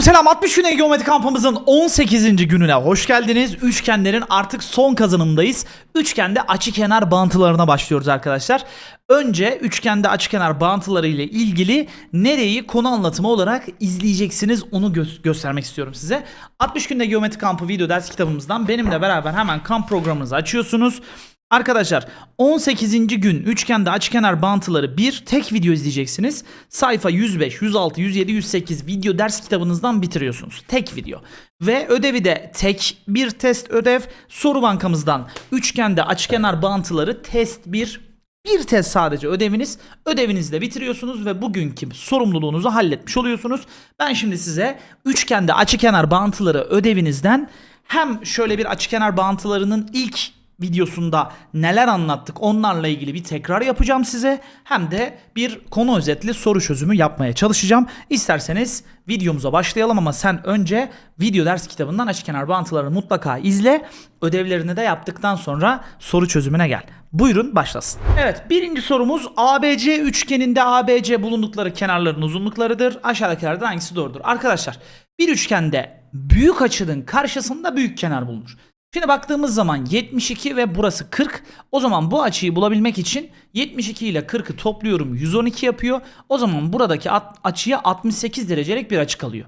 Selam selam 60 güne geometri kampımızın 18. gününe hoş geldiniz. Üçgenlerin artık son kazanımdayız. Üçgende açı kenar bağıntılarına başlıyoruz arkadaşlar. Önce üçgende açı kenar bağıntıları ile ilgili nereyi konu anlatımı olarak izleyeceksiniz onu gö- göstermek istiyorum size. 60 günde geometri kampı video ders kitabımızdan benimle beraber hemen kamp programınızı açıyorsunuz. Arkadaşlar 18. gün üçgende açıkenar bağıntıları bir tek video izleyeceksiniz. Sayfa 105, 106, 107, 108 video ders kitabınızdan bitiriyorsunuz. Tek video. Ve ödevi de tek bir test ödev soru bankamızdan üçgende açıkenar bağıntıları test 1 bir test sadece ödeviniz. Ödevinizi de bitiriyorsunuz ve bugünkü sorumluluğunuzu halletmiş oluyorsunuz. Ben şimdi size üçgende açıkenar bağıntıları ödevinizden hem şöyle bir açıkenar bağıntılarının ilk videosunda neler anlattık onlarla ilgili bir tekrar yapacağım size. Hem de bir konu özetli soru çözümü yapmaya çalışacağım. İsterseniz videomuza başlayalım ama sen önce video ders kitabından açıkenar bağıntılarını mutlaka izle. Ödevlerini de yaptıktan sonra soru çözümüne gel. Buyurun başlasın. Evet birinci sorumuz ABC üçgeninde ABC bulundukları kenarların uzunluklarıdır. Aşağıdakilerden hangisi doğrudur? Arkadaşlar bir üçgende büyük açının karşısında büyük kenar bulunur. Şimdi baktığımız zaman 72 ve burası 40. O zaman bu açıyı bulabilmek için 72 ile 40'ı topluyorum 112 yapıyor. O zaman buradaki açıya 68 derecelik bir açı kalıyor.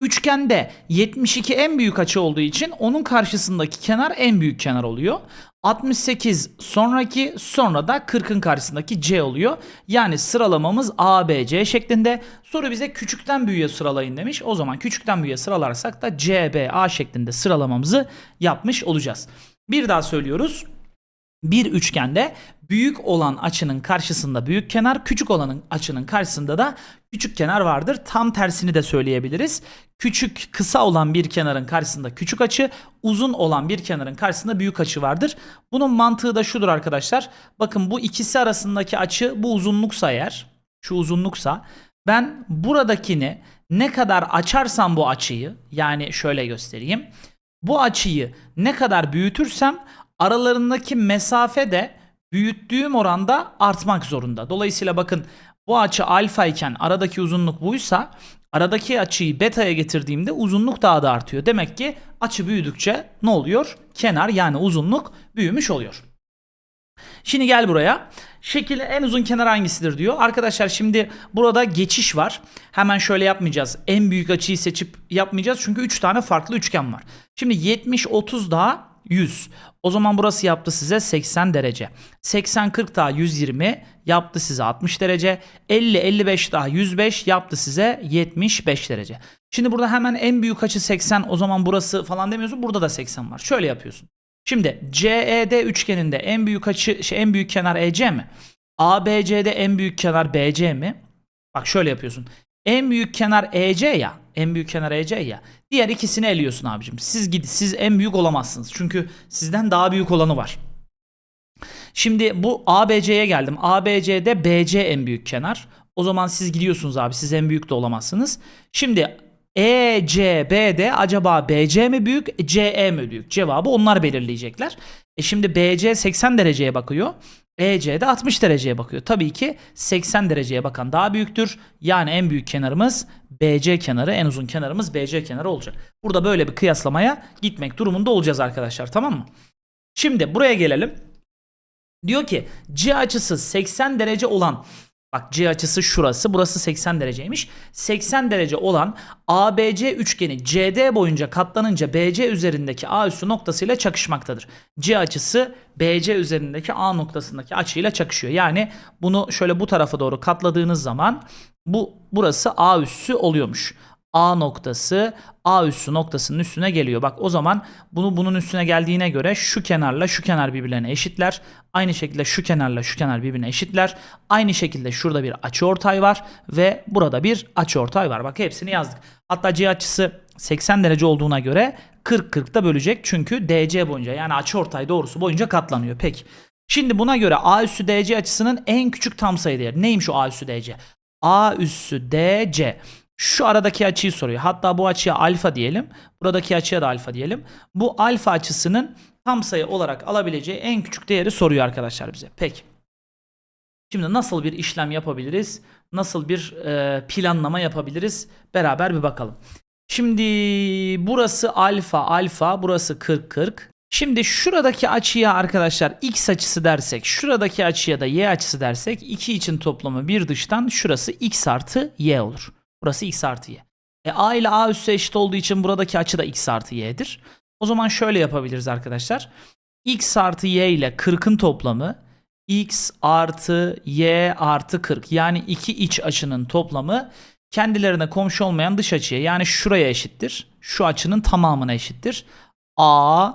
Üçgende 72 en büyük açı olduğu için onun karşısındaki kenar en büyük kenar oluyor. 68 sonraki sonra da 40'ın karşısındaki C oluyor. Yani sıralamamız A, B, C şeklinde. Soru bize küçükten büyüğe sıralayın demiş. O zaman küçükten büyüğe sıralarsak da C, B, A şeklinde sıralamamızı yapmış olacağız. Bir daha söylüyoruz. Bir üçgende büyük olan açının karşısında büyük kenar, küçük olanın açının karşısında da küçük kenar vardır. Tam tersini de söyleyebiliriz. Küçük, kısa olan bir kenarın karşısında küçük açı, uzun olan bir kenarın karşısında büyük açı vardır. Bunun mantığı da şudur arkadaşlar. Bakın bu ikisi arasındaki açı bu uzunluksa eğer, şu uzunluksa ben buradakini ne kadar açarsam bu açıyı, yani şöyle göstereyim. Bu açıyı ne kadar büyütürsem aralarındaki mesafe de büyüttüğüm oranda artmak zorunda. Dolayısıyla bakın bu açı alfa iken aradaki uzunluk buysa aradaki açıyı beta'ya getirdiğimde uzunluk daha da artıyor. Demek ki açı büyüdükçe ne oluyor? Kenar yani uzunluk büyümüş oluyor. Şimdi gel buraya. Şekil en uzun kenar hangisidir diyor. Arkadaşlar şimdi burada geçiş var. Hemen şöyle yapmayacağız. En büyük açıyı seçip yapmayacağız. Çünkü 3 tane farklı üçgen var. Şimdi 70 30 daha 100. O zaman burası yaptı size 80 derece. 80 40 daha 120 yaptı size 60 derece. 50 55 daha 105 yaptı size 75 derece. Şimdi burada hemen en büyük açı 80 o zaman burası falan demiyorsun. Burada da 80 var. Şöyle yapıyorsun. Şimdi CED üçgeninde en büyük açı şey, en büyük kenar EC mi? ABC'de en büyük kenar BC mi? Bak şöyle yapıyorsun. En büyük kenar EC ya. En büyük kenar EC ya. Diğer ikisini eliyorsun abicim. Siz gid siz en büyük olamazsınız. Çünkü sizden daha büyük olanı var. Şimdi bu ABC'ye geldim. ABC'de BC en büyük kenar. O zaman siz gidiyorsunuz abi. Siz en büyük de olamazsınız. Şimdi ECB'de acaba BC mi büyük, CE mi büyük? Cevabı onlar belirleyecekler. E şimdi BC 80 dereceye bakıyor. EC de 60 dereceye bakıyor. Tabii ki 80 dereceye bakan daha büyüktür. Yani en büyük kenarımız BC kenarı, en uzun kenarımız BC kenarı olacak. Burada böyle bir kıyaslamaya gitmek durumunda olacağız arkadaşlar tamam mı? Şimdi buraya gelelim. Diyor ki C açısı 80 derece olan Bak C açısı şurası. Burası 80 dereceymiş. 80 derece olan ABC üçgeni CD boyunca katlanınca BC üzerindeki A üssü noktasıyla çakışmaktadır. C açısı BC üzerindeki A noktasındaki açıyla çakışıyor. Yani bunu şöyle bu tarafa doğru katladığınız zaman bu burası A üssü oluyormuş. A noktası A üssü noktasının üstüne geliyor. Bak o zaman bunu bunun üstüne geldiğine göre şu kenarla şu kenar birbirlerine eşitler. Aynı şekilde şu kenarla şu kenar birbirine eşitler. Aynı şekilde şurada bir açıortay var ve burada bir açıortay var. Bak hepsini yazdık. Hatta C açısı 80 derece olduğuna göre 40 40'da bölecek. Çünkü DC boyunca yani açıortay doğrusu boyunca katlanıyor. Peki. Şimdi buna göre A üssü DC açısının en küçük tam sayı değeri. Neymiş o A üssü DC? A üssü DC. Şu aradaki açıyı soruyor. Hatta bu açıya alfa diyelim. Buradaki açıya da alfa diyelim. Bu alfa açısının tam sayı olarak alabileceği en küçük değeri soruyor arkadaşlar bize. Peki. Şimdi nasıl bir işlem yapabiliriz? Nasıl bir e, planlama yapabiliriz? Beraber bir bakalım. Şimdi burası alfa alfa burası 40 40. Şimdi şuradaki açıya arkadaşlar x açısı dersek şuradaki açıya da y açısı dersek 2 için toplamı bir dıştan şurası x artı y olur. Burası x artı y. E a ile a üssü eşit olduğu için buradaki açı da x artı y'dir. O zaman şöyle yapabiliriz arkadaşlar. x artı y ile 40'ın toplamı x artı y artı 40. Yani iki iç açının toplamı kendilerine komşu olmayan dış açıya yani şuraya eşittir. Şu açının tamamına eşittir. A,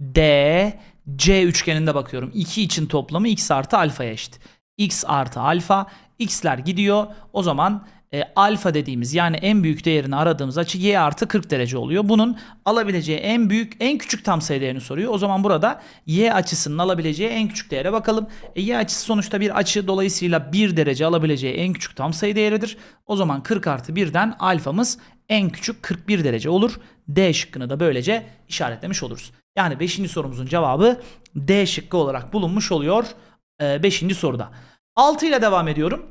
D, C üçgeninde bakıyorum. İki için toplamı x artı alfaya eşit. x artı alfa. x'ler gidiyor. O zaman e, alfa dediğimiz yani en büyük değerini aradığımız açı y artı 40 derece oluyor. Bunun alabileceği en büyük en küçük tam sayı değerini soruyor. O zaman burada y açısının alabileceği en küçük değere bakalım. E, y açısı sonuçta bir açı dolayısıyla 1 derece alabileceği en küçük tam sayı değeridir. O zaman 40 artı 1'den alfamız en küçük 41 derece olur. D şıkkını da böylece işaretlemiş oluruz. Yani 5. sorumuzun cevabı D şıkkı olarak bulunmuş oluyor 5. soruda. 6 ile devam ediyorum.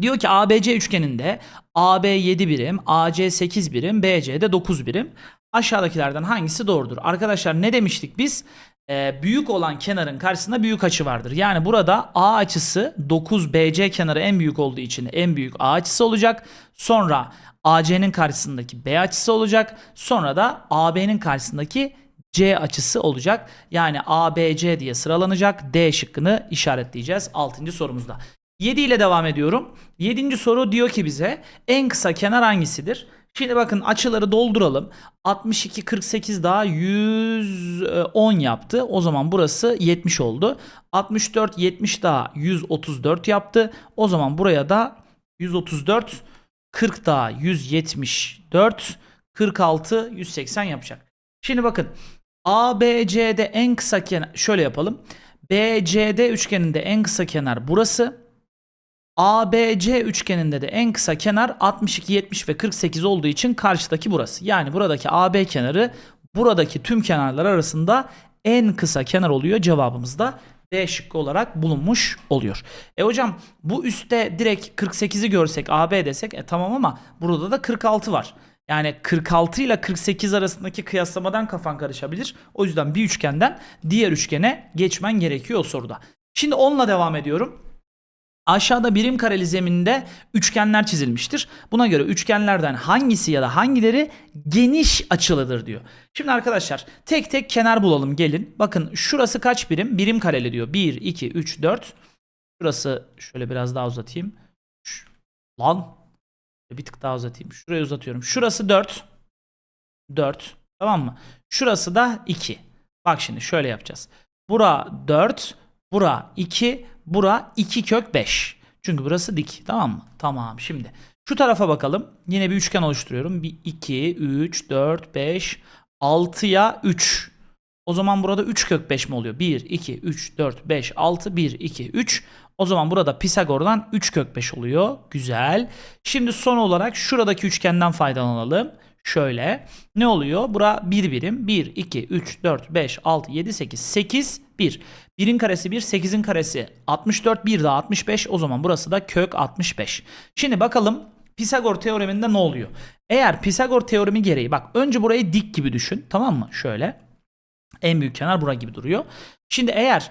Diyor ki ABC üçgeninde AB 7 birim, AC 8 birim, BC de 9 birim. Aşağıdakilerden hangisi doğrudur? Arkadaşlar ne demiştik biz? Ee, büyük olan kenarın karşısında büyük açı vardır. Yani burada A açısı 9 BC kenarı en büyük olduğu için en büyük A açısı olacak. Sonra AC'nin karşısındaki B açısı olacak. Sonra da AB'nin karşısındaki C açısı olacak. Yani ABC diye sıralanacak. D şıkkını işaretleyeceğiz 6. sorumuzda. 7 ile devam ediyorum. 7. soru diyor ki bize en kısa kenar hangisidir? Şimdi bakın açıları dolduralım. 62 48 daha 110 yaptı. O zaman burası 70 oldu. 64 70 daha 134 yaptı. O zaman buraya da 134 40 daha 174 46 180 yapacak. Şimdi bakın ABC'de en kısa kenar şöyle yapalım. BCD üçgeninde en kısa kenar burası. ABC üçgeninde de en kısa kenar 62, 70 ve 48 olduğu için karşıdaki burası. Yani buradaki AB kenarı buradaki tüm kenarlar arasında en kısa kenar oluyor. Cevabımız da D şıkkı olarak bulunmuş oluyor. E hocam bu üstte direkt 48'i görsek AB desek e tamam ama burada da 46 var. Yani 46 ile 48 arasındaki kıyaslamadan kafan karışabilir. O yüzden bir üçgenden diğer üçgene geçmen gerekiyor soruda. Şimdi onunla devam ediyorum. Aşağıda birim kareli zeminde üçgenler çizilmiştir. Buna göre üçgenlerden hangisi ya da hangileri geniş açılıdır diyor. Şimdi arkadaşlar tek tek kenar bulalım gelin. Bakın şurası kaç birim? Birim kareli diyor. 1, 2, 3, 4. Şurası şöyle biraz daha uzatayım. Lan bir tık daha uzatayım. Şurayı uzatıyorum. Şurası 4. 4. Tamam mı? Şurası da 2. Bak şimdi şöyle yapacağız. Bura 4. Bura 2. Bura 2 kök 5. Çünkü burası dik. Tamam mı? Tamam. Şimdi şu tarafa bakalım. Yine bir üçgen oluşturuyorum. 1, 2, 3, 4, 5, 6'ya 3. O zaman burada 3 kök 5 mi oluyor? 1, 2, 3, 4, 5, 6, 1, 2, 3. O zaman burada Pisagor'dan 3 kök 5 oluyor. Güzel. Şimdi son olarak şuradaki üçgenden faydalanalım. Şöyle. Ne oluyor? Bura 1 birim. 1, 2, 3, 4, 5, 6, 7, 8. 8, 1. 1'in karesi 1, 8'in karesi 64, 1 daha 65. O zaman burası da kök 65. Şimdi bakalım Pisagor teoreminde ne oluyor? Eğer Pisagor teoremi gereği bak önce burayı dik gibi düşün. Tamam mı? Şöyle. En büyük kenar bura gibi duruyor. Şimdi eğer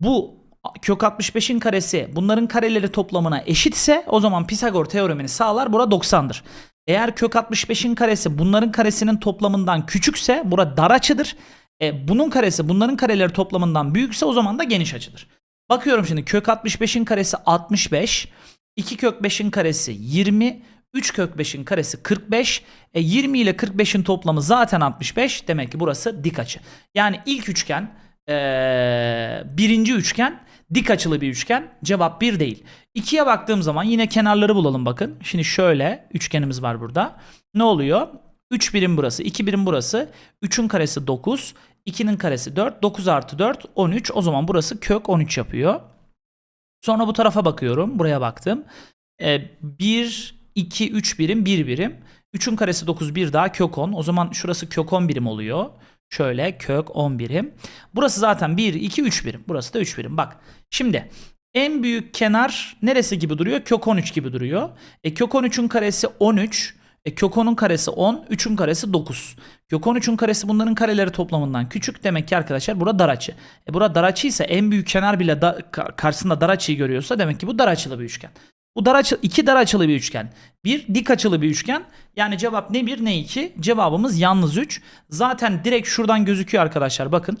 bu kök 65'in karesi bunların kareleri toplamına eşitse o zaman Pisagor teoremini sağlar. Bura 90'dır. Eğer kök 65'in karesi bunların karesinin toplamından küçükse bura dar açıdır. E, bunun karesi bunların kareleri toplamından büyükse o zaman da geniş açıdır. Bakıyorum şimdi kök 65'in karesi 65. 2 kök 5'in karesi 20. 3 kök 5'in karesi 45. E 20 ile 45'in toplamı zaten 65. Demek ki burası dik açı. Yani ilk üçgen ee, birinci üçgen dik açılı bir üçgen. Cevap 1 değil. 2'ye baktığım zaman yine kenarları bulalım bakın. Şimdi şöyle üçgenimiz var burada. Ne oluyor? 3 birim burası, 2 birim burası. 3'ün karesi 9, 2'nin karesi 4, 9 artı 4, 13. O zaman burası kök 13 yapıyor. Sonra bu tarafa bakıyorum. Buraya baktım. Ee, 1, 2, 3 birim, 1 birim. 3'ün karesi 9, 1 daha kök 10. O zaman şurası kök 10 birim oluyor. Şöyle kök 10 birim. Burası zaten 1, 2, 3 birim. Burası da 3 birim. Bak şimdi en büyük kenar neresi gibi duruyor? Kök 13 gibi duruyor. E, kök 13'ün karesi 13. E, kök 10'un karesi 10, 3'ün karesi 9. Kök 13'ün karesi bunların kareleri toplamından küçük. Demek ki arkadaşlar bura dar açı. E, bura dar açı ise en büyük kenar bile da- ka- karşısında dar açıyı görüyorsa demek ki bu dar açılı bir üçgen. Bu dar açı, iki dar açılı bir üçgen. Bir dik açılı bir üçgen. Yani cevap ne 1 ne 2? Cevabımız yalnız 3. Zaten direkt şuradan gözüküyor arkadaşlar. Bakın.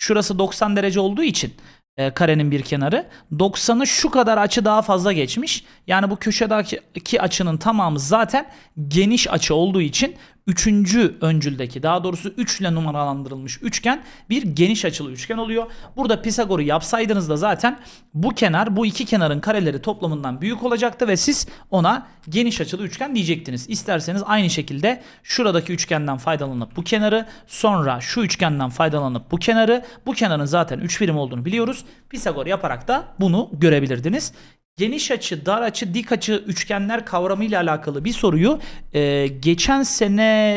Şurası 90 derece olduğu için e, karenin bir kenarı 90'ı şu kadar açı daha fazla geçmiş. Yani bu köşedeki açının tamamı zaten geniş açı olduğu için üçüncü öncüldeki daha doğrusu 3 ile numaralandırılmış üçgen bir geniş açılı üçgen oluyor. Burada Pisagor'u yapsaydınız da zaten bu kenar bu iki kenarın kareleri toplamından büyük olacaktı ve siz ona geniş açılı üçgen diyecektiniz. İsterseniz aynı şekilde şuradaki üçgenden faydalanıp bu kenarı sonra şu üçgenden faydalanıp bu kenarı bu kenarın zaten 3 birim olduğunu biliyoruz. Pisagor yaparak da bunu görebilirdiniz. Geniş açı, dar açı, dik açı üçgenler kavramıyla alakalı bir soruyu e, geçen sene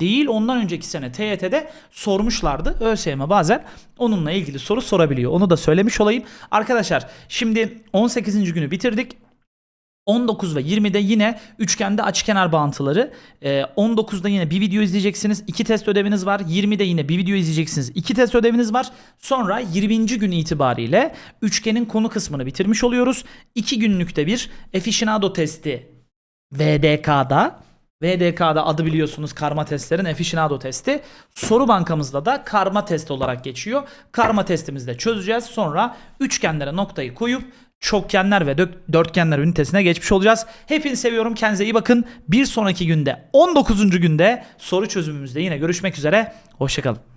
değil ondan önceki sene TYT'de sormuşlardı. ÖSYM bazen onunla ilgili soru sorabiliyor. Onu da söylemiş olayım. Arkadaşlar şimdi 18. günü bitirdik. 19 ve 20'de yine üçgende açıkenar bağıntıları. Ee, 19'da yine bir video izleyeceksiniz. iki test ödeviniz var. 20'de yine bir video izleyeceksiniz. iki test ödeviniz var. Sonra 20. gün itibariyle üçgenin konu kısmını bitirmiş oluyoruz. 2 günlükte bir aficionado testi VDK'da VDK'da adı biliyorsunuz karma testlerin aficionado testi. Soru bankamızda da karma test olarak geçiyor. Karma testimizde çözeceğiz. Sonra üçgenlere noktayı koyup çokgenler ve dörtgenler ünitesine geçmiş olacağız. Hepinizi seviyorum. Kendinize iyi bakın. Bir sonraki günde 19. günde soru çözümümüzde yine görüşmek üzere. Hoşçakalın.